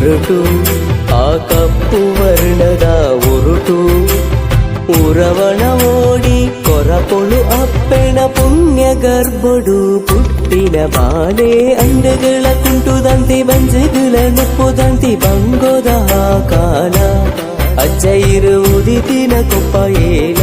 ಹೊರಟು ಆ ಕಪ್ಪು ವರ್ಣದ ಉರುಟು ಉರವಣ ಓಡಿ ಕೊರಪೊಳು ಅಪ್ಪೆಣ ಪುಣ್ಯ ಗರ್ಭಡು ಪುಟ್ಟಿನ ಬಾಲೆ ಅಂಡಗಳ ಕುಂಟುದಂತೆ ಬಂಜಗಳ ನುಪ್ಪುದಂತೆ ಬಂಗೋದ ಆ ಕಾಲ ಅಜ್ಜ ಇರುವುದಿತಿನ ಕೊಪ್ಪ ಏನ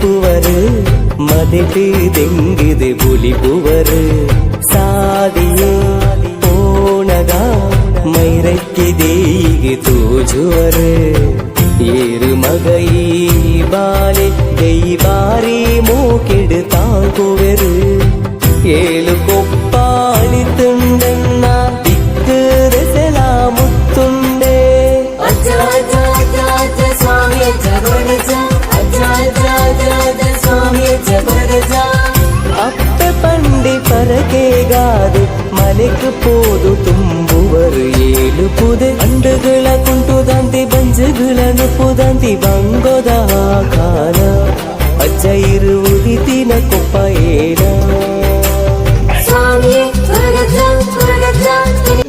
புவரு மதிட்டு தெங்குது புலி புவரு. சாதியும் போனதா மயிரைக்கு தேய்கு தூஜுவரு ஏறு மகை பாலே தெய்வாரி மூக்கிடு தாங்குவரு. ஏழு கோ ಪರಕೆಗಾದು ಮನೆಗೆ ಪೋದು ತುಂಬುವರು ಏಳು ಪುದೆ ಅಂಡುಗಳ ಕುಂಟುದಂತಿ ಬಂಜುಗಳ ನುಪ್ಪುದಂತಿ ಬಂಗೋದ ಆ ಕಾಲ ಅಜ್ಜ ಇರುವುದಿತಿನ ಕೊಪ್ಪ ಏನ ಸ್ವಾಮಿ ಬರಜ ಬರಜ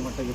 ಮಟ್ಟಿಗೆ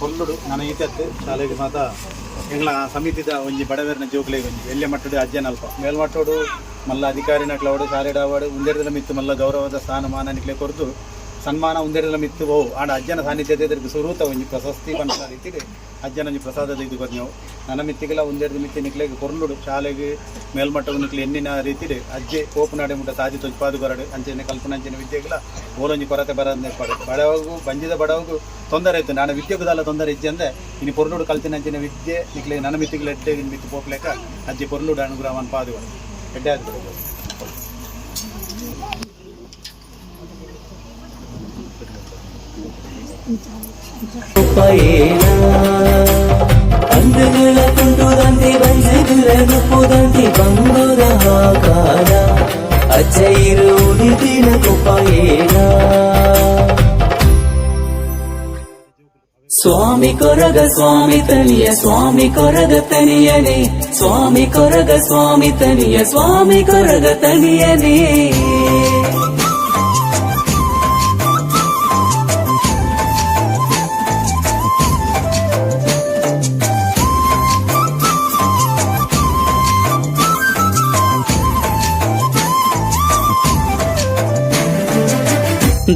ಕೊಲ್ಲುಡು ಈ ತತ್ತೆ ಶಾಲೆಗೆ ಮಾತ ಎಂಗ್ಲ ಸಮಿತಿದ ಒಂಜಿ ಬಡವೇರಿನ ಜೋಕ್ಲೆಗೆ ಒಂಜಿ ಎಲ್ಲೆ ಅಜ್ಜನ ಅಲ್ಪ. ಮೇಲ್ಮಟ್ಟೋಡು ಮಲ್ಲ ಅಧಿಕಾರಿನಕ್ಲವಡು ಶಾಲೆಡಾವಾಡು ಉಂದೆಡದ ಮಿತ್ತು ಮಲ್ಲ ಗೌರವದ ಸ್ಥಾನಮಾನ ನಿಕ್ಲೆ ಕೊರತು ಸನ್ಮಾನ ಉಂದೆಡದ ಮಿತ್ತು ಓ, ಆಡ ಅಜ್ಜನ ಸಾನ್ನಿಧ್ಯತೆ ಸುರೂತ ಒಂಜಿ ಪ್ರಶಸ್ತಿ ಬಂದ ರೀತಿಗೆ ಅಜ್ಜನ ಪ್ರಸಾದ ಇದು ನೀವು ನನ್ನ ಮಿತ್ತಿಗೆಲ್ಲ ಒಂದೆರಡು ಮಿತ್ತಿ ನಿಕ್ಲೆಗೆ ಕೊರ್ಲುಡು. ಶಾಲೆಗೆ ಮೇಲ್ಮಟ್ಟವು ನಿಕ್ಲೆ ಎನ್ನಿನ ರೀತಿಡೆ ಅಜ್ಜೆ ಕೋಪನಾಡೆ ಮುಟ್ಟ ಸಾಧಿ ತೊಜ್ಪಾದು ಬರಡು ಅಂಚೆನೆ ಕಲ್ಪನೆ ಅಂಚಿನ ವಿದ್ಯೆಗೆಲ್ಲ ಓಲೊಂಜಿ ಕೊರತೆ ಬರೋದು ಪಡು ಬಡವಗೂ, ಬಂಜಿದ ಬಡವಗೂ ತೊಂದರೆ ಇತ್ತು ನಾನು ವಿದ್ಯೆಗದಲ್ಲ ತೊಂದರೆ ಇಜ್ಜೆ ಅಂದರೆ ಇನ್ನು ಪೊರ್ಲುಡು ಕಲ್ತಿನ ಅಂಚಿನ ವಿದ್ಯೆ ನಿಕ್ಲೆ ನನ್ನ ಮಿತ್ತಿಗಳ ಎಡ್ಡೆ ಮಿತ್ತು ಪೋಪ್ಲೆಕ ಅಜ್ಜೆ ಪೊರ್ಲುಡು ಅನುಗ್ರಹವನ್ನು ಪಾದು ಎಡ್ಡೆ ಆದ್ ಬಿಡು ಕೊಪ್ಪ ಏನ ಅಂಡುಗಳ ಕುಂಟುದಂತಿ ಬಂಜುಗಳ ನುಪ್ಪುದಂತಿ ಬಂಗೋದ ಆ ಕಾಲ ಅಜ್ಜ ಇರುವುದಿತಿನ ಕೊಪ್ಪ ಏನ ಸ್ವಾಮಿ ಕೊರಗ ಸ್ವಾಮಿ ತನಿಯ ಸ್ವಾಮಿ ಕೊರಗ ತನಿಯನೇ ಸ್ವಾಮಿ ಕೊರಗ ಸ್ವಾಮಿ ತನಿಯ ಸ್ವಾಮಿ ಕೊರಗ ತನಿಯನೇ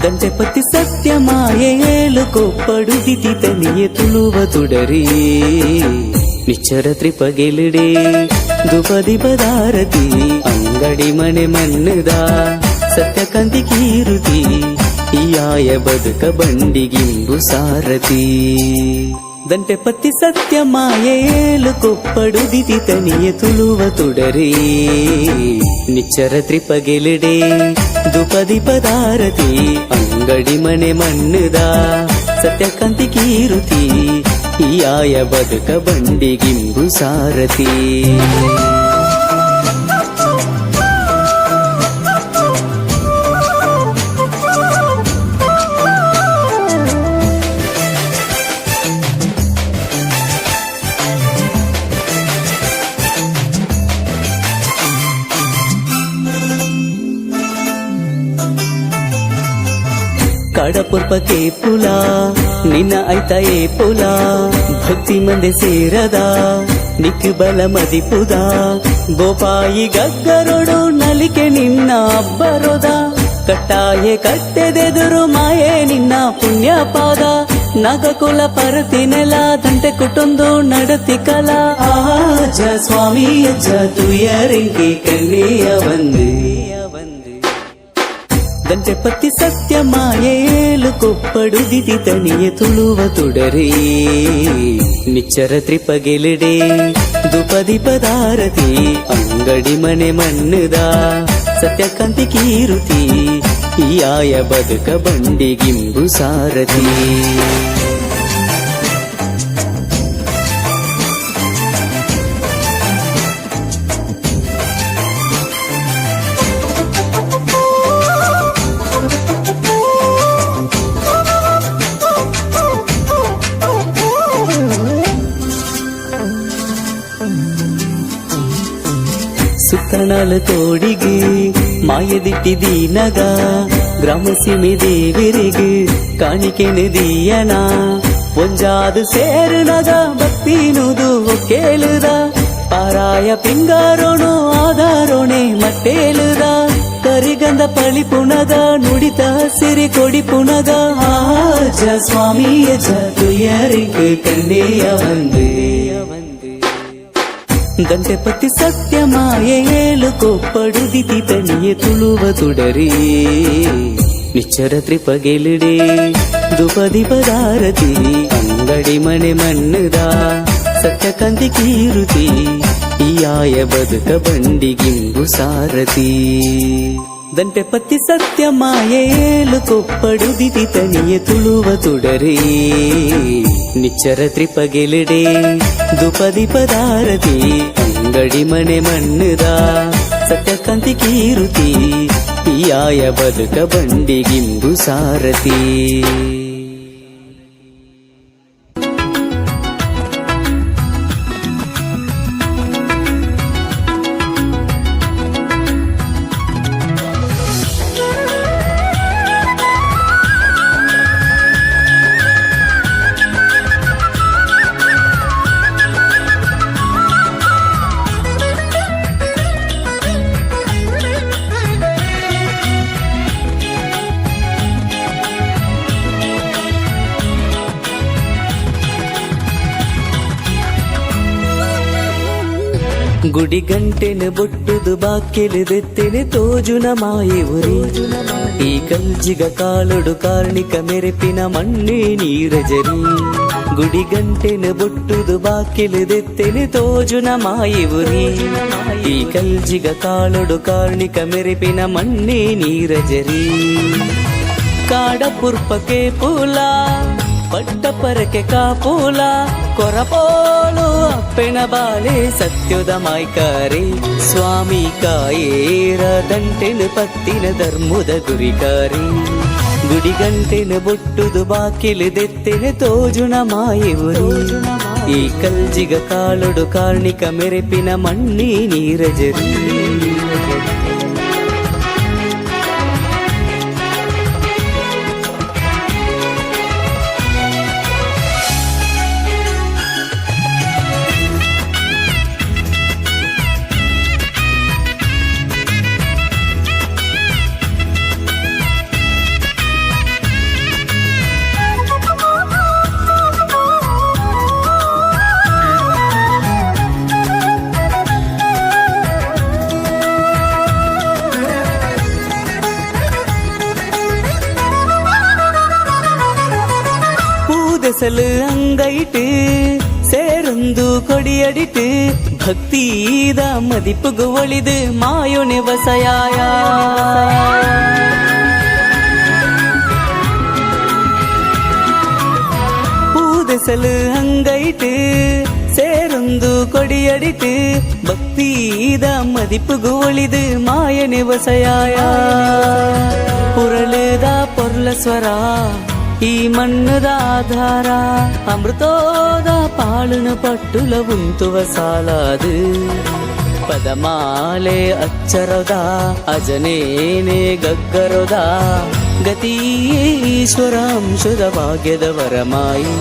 ದಂಜಪತಿ ಸತ್ಯ ಮಾಯೇಲು ಕೊಪ್ಪಡು ಬಿದಿ ತನಿಯ ತುಳುವ ತೊಡರಿ. ಬಿಚ್ಚರ ತ್ರಿಪಗೆಲಿಡಿ ದುಪದಿ ಬದಾರತಿ ಅಂಗಡಿ ಮನೆ ಮಣ್ಣದ ಸತ್ಯ ಕಂದಿ ಕೀರುತಿ, ಈ ಆಯ ಬದುಕ ಬಂಡಿಗಿಂಬು ಸಾರತಿ. ದಂಟೆ ಪತ್ತಿ ಸತ್ಯ ಮಾಯೇಲು ಕೊಪ್ಪಡು దిది ತನಿಯ ತುಳುವ తుడరే ನಿಚ್ಚರ ತ್ರಿಪಗೆಲಿಡೆ ದುಪದಿ ಪದಾರತಿ ಅಂಗಡಿ ಮನೆ ಮಣ್ಣದ ಸತ್ಯಕಾಂತಿ ಕೀರುತಿ ಈ ಆಯ ಬದುಕ ಬಂಡಿಗಿಂಬು ಸಾರತಿ. ಪಡಪುರ್ಪಕ್ಕೆ ಪುಲ, ನಿನ್ನ ಐತ ಏ ಪುಲ, ಭಕ್ತಿ ಮಂದೆ ಸೇರದ ನಿಕ್ಕು ಬಲ ಮದಿಪುದ ಗೋಪಾಯಿ ಗಗ್ಗರೊಡು ನಲಿಕೆ ನಿನ್ನ ಅಬ್ಬರೋದ ಕಟ್ಟಾಯೆ ಕಟ್ಟೆದೆದುರು ಮಾಯೆ ನಿನ್ನ ಪುಣ್ಯ ಪಾದ ನಾಗಕುಲ ಪರತಿನೆಲ ದಂಟೆ ಕುಟುಂದು ನಡತಿ ಕಲಾ. ಜ ಸ್ವಾಮಿ ಜ ತುಯರಿಗೆ ಕನ್ನೆಯ ಬಂದೇ ದಂತೆ ಪತ್ತಿ ಸತ್ಯ ಮಾಯೇಲು ಕೊಪ್ಪಡು ದಿದಿ ತಣಿಯ ತುಳುವ ತುಡರೇ ನಿಚ್ಚರ ತ್ರಿಪಗೆಲಿಡೆ ದುಪದಿ ಪದಾರತಿ ಅಂಗಡಿ ಮನೆ ಮಣ್ಣುದ ಸತ್ಯ ಕಂತಿ ಕೀರುತಿ ಈ ಆಯ ಬದುಕ ಬಂಡಿಗಿಂಬು ಸಾರಥಿ ಸುತ್ತಣಲ ತೋಡಿಗೆ ಮಾಯದಿಟ್ಟಿದೀನಗ ಗ್ರಾಮ ಸೀಮೆ ದೇವರಿಗೆ ಕಾಣಿಕೆನೆ ದೀಯನ ಒಂಜಾದು ಸೇರುನಗ ಭಕ್ತಿನುದು ಕೇಳುದ ಪಾರಾಯ ಪಿಂಗಾರೋಣು ಆಧಾರೋಣೆ ಮಟ್ಟೇಳುದ ಕರಿಗಂಧ ಪಳಿ ಪುಣಗ ನುಡಿತ ಸಿರಿ ಕೊಡಿ ಪುಣಗ ಆಜ ಸ್ವಾಮಿಯ ಜತುಯರಿಗೆ ಕಣ್ಣೆಯ ಒಂದೇ ಗಂಟೆ ಪತಿ ಸತ್ಯ ಮಾಯೇಲು ಕೊಪ್ಪಡು ದಿತಿ ತಣಿಯ ತುಳುವ ತುಡರಿ ನಿಚ್ಚರ ತ್ರಿಪಗೆಲಿಡೆ ದುಪದಿ ಪದಾರತಿ ಅಂಗಡಿ ಮನೆ ಮಣ್ಣುದ ಸತ್ಯ ಕಂದಿ ಕೀರುತಿ ಈ ಆಯ ಬದುಕ ಬಂಡಿಗಿಂಬು ಸಾರತಿ ದಂಟೆ ಪತ್ತಿ ಸತ್ಯ ಮಾಯೇಲು ತೊಪ್ಪಡು ಬಿದಿ ತನಿಯ ತುಳುವ ತೊಡರಿ. ನಿಚ್ಚರ ತ್ರಿಪಗೆಲಿಡೆ ದುಪದಿ ಪದಾರತಿ ಅಂಗಡಿ ಮನೆ ಮಣ್ಣದ ಸತ್ಯ ಕಂತಿ ಕೀರುತಿ ಪಿಯಾಯ ಬದುಕ ಬಂಡಿಗಿಂಬು ಸಾರತಿ. ಗುಡಿ ಗಂಟೆನ ಬೊಟ್ಟುದು ಬಾಕ್ಯೆಲೆದೆತ್ತೆನೆ ತೋಜುನ ಮಾಯೆ ಉರಿ ಈ ಕಲ್ಜಿಗ ಕಾಲೊಡು ಕಾರ್ಣಿಕ ಮೆರೆಪಿನ ಮಣ್ಣೆ ನೀರಜರಿ ಗುಡಿ ಗಂಟೆನ ಬೊಟ್ಟುದು ಬಾಕ್ಯೆಲೆದೆತ್ತೆನೆ ತೋಜುನ ಮಾಯೆ ಉರಿ ಈ ಕಲ್ಜಿಗ ಕಾಲೊಡು ಕಾರ್ಣಿಕ ಮೆರೆಪಿನ ಮಣ್ಣೆ ನೀರಜರಿ ಕಾಡ ಪುರ್ಪಕೆ ಪೂಲ ಪಟ್ಟ ಪರಕೆ ಕಾಪೂಲ ಕೊರಪೋಲು ಅಪ್ಪೆನ ಬಾಲೆ ಸತ್ಯದ ಮಾಯ್ಕಾರೆ ಸ್ವಾಮಿ ಕಾಯೇರ ದಂಟೆನ ಪತ್ತಿನ ಧರ್ಮದ ಗುರಿಕಾರೆ ಗುಡಿ ಗಂಟೆನ ಬೊಟ್ಟುದು ಬಾಕಿಲು ದೆತ್ತೆನೆ ತೋಜುನ ಮಾಯುವರು ಈ ಕಲ್ಜಿಗ ಕಾಲೊಡು ಕಾರ್ಣಿಕ ಮೆರೆಪಿನ ಮಣ್ಣಿ ನೀರಜರಿ கொடியடிட்டு பக்தி தான் மதிப்புகு ஒளிது மாயுனி வசையாயா பூதசலு அங்கைட்டு சேருந்து கொடியடிட்டு பக்தி தான் மதிப்புகு ஒளிது மாயனி வசையாயா புரளுதா பொருளஸ்வரா ಈ ಮಣ್ಣದ ಆಧಾರ ಅಮೃತೋದ ಪಾಳನ ಪಟ್ಟುಲ ಉಂತುವ ಸಾಲಾದು ಪದಮಾಲೆ ಅಚ್ಚರದ ಅಜನೇನೆ ಗಗ್ಗರದ ಗತಿಯೇ ಈಶ್ವರ ಅಂಶದ ಭಾಗ್ಯದ ವರಮಾಯಿ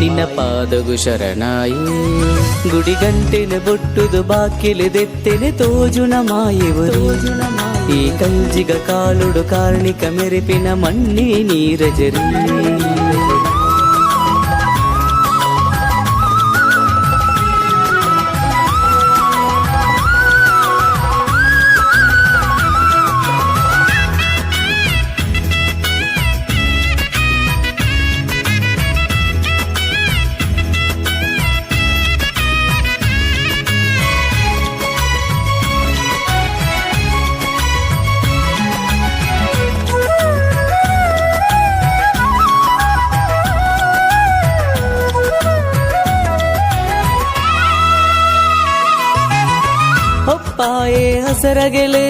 ನಿನ್ನ ಪಾದಗು ಶರಣಾಯಿ ಗುಡಿಗಂಟಿನ ಬೊಟ್ಟುದು ಬಾಕಿಲು ದೆತ್ತಿನ ತೋಜುನ ಮಾಯುವ ತೋಜುನ ಮಾಯ ఈ కంజిగ కాలుడు కార్ణిక మెరిపిన మన్నీ నీరజరీ. ಒಪ್ಪಾಯೆ ಹಸರಗೆಲೆ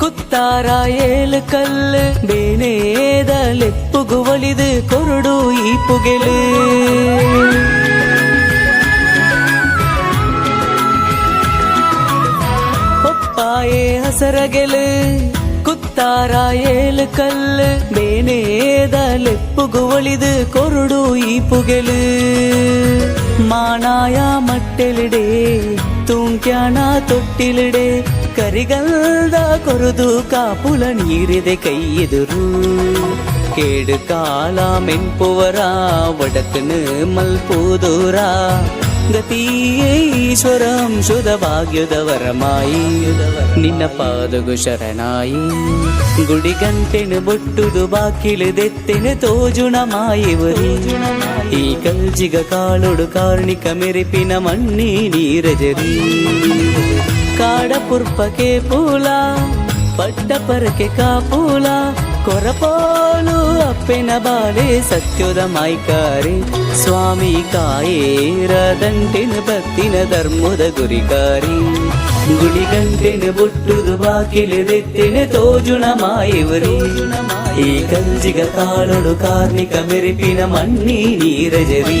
ಕುತ್ತಾರ ಏಳು ಕಲ್ಲು ಬೇನೇದ ಲೆಪ್ಪುಗು ಒಲಿದು ಕೊರಡು ಈ ಪುಗೆಲು ಒಪ್ಪಾಯೆ ಹಸರಗೆಲೆ ಕುತ್ತಾರ ಏಳು ಕಲ್ಲು ಬೇನೇದ ಲೆಪ್ಪುಗು ಒಲಿದು ಕೊರಡು ಈ ಪುಗೆಲು ಮಾನಾಯ ಮಟ್ಟೆಲಿಡೆ ತೂಂಕ್ಯಾಣ ತೊಟ್ಟಿಲಿಡೆ ಕರಿಗಲ್ದ ಕೊರುದು ಕಾಪುಲ ನೀರಿದೆ ಕೈ ಎದುರು ಕೇಡು ಕಾಲ ಮೆಂಪುವರ ಒಡಕನು ಮಲ್ಪುದೂರ ಗತಿಯೇ ಈಶ್ವರಂ ಶುಧ ಭಾಗ್ಯದ ವರಮಾಯಿ ನಿನ್ನ ಪಾದಗು ಶರಣಾಯಿ ಗುಡಿಗಂಟೆನು ಬೊಟ್ಟುದು ಬಾಕಿಲಿದೆತ್ತೆನೆ ತೋಜುಣ ಮಾಯಿವರಿ ಈ ಕಲ್ಜಿಗ ಕಾಳುಡು ಕಾರ್ಣಿಕ ಮೆರಿಪಿನ ಮಣ್ಣಿ ನೀರಜರಿ ಕಾಡ ಪುರ್ಪಕೆ ಪೂಲ ಪಟ್ಟ ಪರಕೆ ಕಾಪೂಲ ಕೊರಪಾಲು ಅಪ್ಪೆನ ಬಾಲೆ ಸತ್ಯದ ಮಾಯ್ಕಾರಿ ಸ್ವಾಮಿ ಕಾಯೇರ ದಂಟಿನ ಬತ್ತಿನ ಧರ್ಮದ ಗುರಿಕಾರಿ ಗುಡಿ ಗಂಟೆನ ಬುಟ್ಟುದು ಬಾಕಿಲಿದೆತ್ತೆನೆ ತೋಜುಣ ಮಾಯವರಿ ಈ ಕಂಜಿಗ ಕಾಳೊಡು ಕಾರ್ಮಿಕ ಮೆರಿಪಿನ ಮಣ್ಣಿ ನೀರಜರಿ